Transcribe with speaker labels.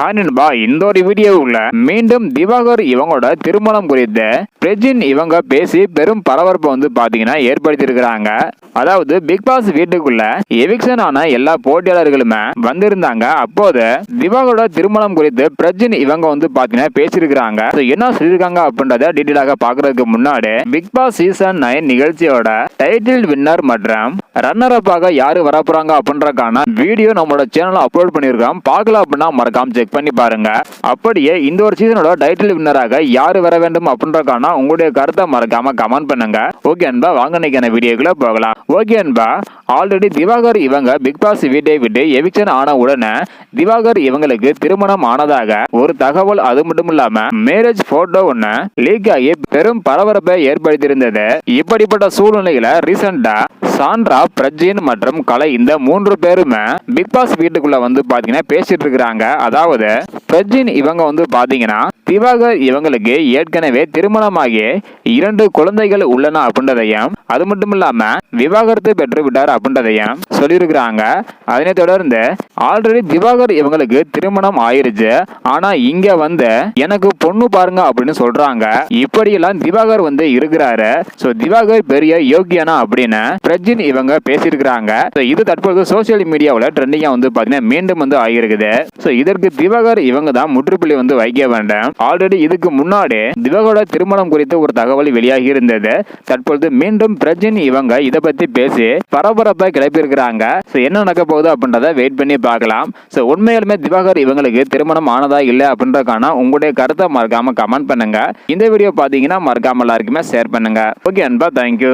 Speaker 1: Hi நண்பா இந்த ஒரு வீடியோவுல மீண்டும் திவாகர் இவங்களோட திருமணம் குறித்து பிரஜின் இவங்க பேசி பெரும் பரபரப்பை வந்து பாத்தீங்கன்னா ஏற்படுத்திருக்கிறாங்க அதாவது பிக் பாஸ் வீட்டுக்குள்ள எவிக்ஷன் ஆன எல்லா போட்டியாளர்களுமே வந்திருந்தாங்க. அப்போது திவாகரோட திருமணம் குறித்து பிரஜின் இவங்க வந்து பாத்தீங்கன்னா பேசியிருக்கிறாங்க. என்ன சொல்லியிருக்காங்க அப்படின்றத டீட்டெயிலாக பாக்குறதுக்கு முன்னாடி பிக் பாஸ் சீசன் நைன் நிகழ்ச்சியோட டைட்டில் வின்னர் மற்றும் ரன்னர் அப்பாக யாரு வரப்போறாங்க அப்படின்றக்கான வீடியோ நம்மளோட சேனல்ல அப்லோட் பண்ணியிருக்கோம். பார்க்கல அப்படின்னா மறக்காம செக் பண்ணி பாருங்க. அப்படியே இந்த ஒரு சீசனோட டைட்டில் வின்னராக யாரு வர வேண்டும் அப்படின்றக்கான உங்களுடைய கருத்தை மறக்காம கமெண்ட் பண்ணுங்க. ஓகே அன்பா வாங்க நினைக்கிற வீடியோக்குள்ள போகலாம். ஓகே அன்பா ஆல்ரெடி திவாகர் இவங்க பிக் பாஸ் வீட்டை விட்டு எவிக்ஷன் ஆன உடனே திவாகர் இவங்களுக்கு திருமணம் ஆனதாக ஒரு தகவல் அது மட்டும் இல்லாம மேரேஜ் போட்டோ ஒண்ணு லீக் ஆகி பெரும் பரபரப்பை ஏற்படுத்தியிருந்தது. இப்படிப்பட்ட சூழ்நிலையில ரீசெண்டா சாண்ட்ரா பிரஜின் மற்றும் கலை இந்த மூன்று பேருமே பிக் பாஸ் வீட்டுக்குள்ள வந்து பாத்தீங்கன்னா பேசிட்டு இருக்கிறாங்க. அதாவது பிரஜின் இவங்க வந்து பாத்தீங்கன்னா திவாகர் இவங்களுக்கு ஏற்கனவே திருமணமாகி இரண்டு குழந்தைகள் உள்ளன அப்படின்றதையும் அது மட்டும் இல்லாம விவாகரத்தை பெற்று விட்டார் அப்படின்றதையும் சொல்லியிருக்கிறாங்க. அதனை தொடர்ந்து ஆல்ரெடி திவாகர் இவங்களுக்கு திருமணம் ஆயிருச்சு. ஆனா இங்க வந்து எனக்கு பொண்ணு பாருங்க அப்படின்னு சொல்றாங்க. இப்படியெல்லாம் திவாகர் வந்து இருக்கிறாரு. சோ திவாகர் பெரிய யோகியனா அப்படின்னு பிரஜின் இவங்க பேசியிருக்கிறாங்க. இது தற்போது சோசியல் மீடியாவில் ட்ரெண்டிங்காக வந்து பாத்தீங்கன்னா மீண்டும் வந்து ஆகியிருக்குது. ஸோ இதற்கு திவாகர் இவங்க தான் முற்றுப்புள்ளி வந்து வைக்க வேண்டாம். ஆல்ரெடி இதுக்கு முன்னாடி திவாகரோட திருமணம் குறித்து ஒரு தகவல் வெளியாகி இருந்தது. தற்பொழுது மீண்டும் பிரஜின் இவங்க இதை பத்தி பேசி பரபரப்பை கிளப்பியிருக்கிறாங்க. ஸோ என்ன நடக்க போகுது அப்படின்றத வெயிட் பண்ணி பார்க்கலாம். ஸோ உண்மையாலுமே திவாகர் இவங்களுக்கு திருமணம் ஆனதா இல்லை அப்படின்றக்கான உங்களுடைய கருத்தை மறக்காம கமெண்ட் பண்ணுங்க. இந்த வீடியோ பார்த்தீங்கன்னா மறக்காம எல்லாருக்குமே ஷேர் பண்ணுங்க. ஓகே அன்பா தேங்க்யூ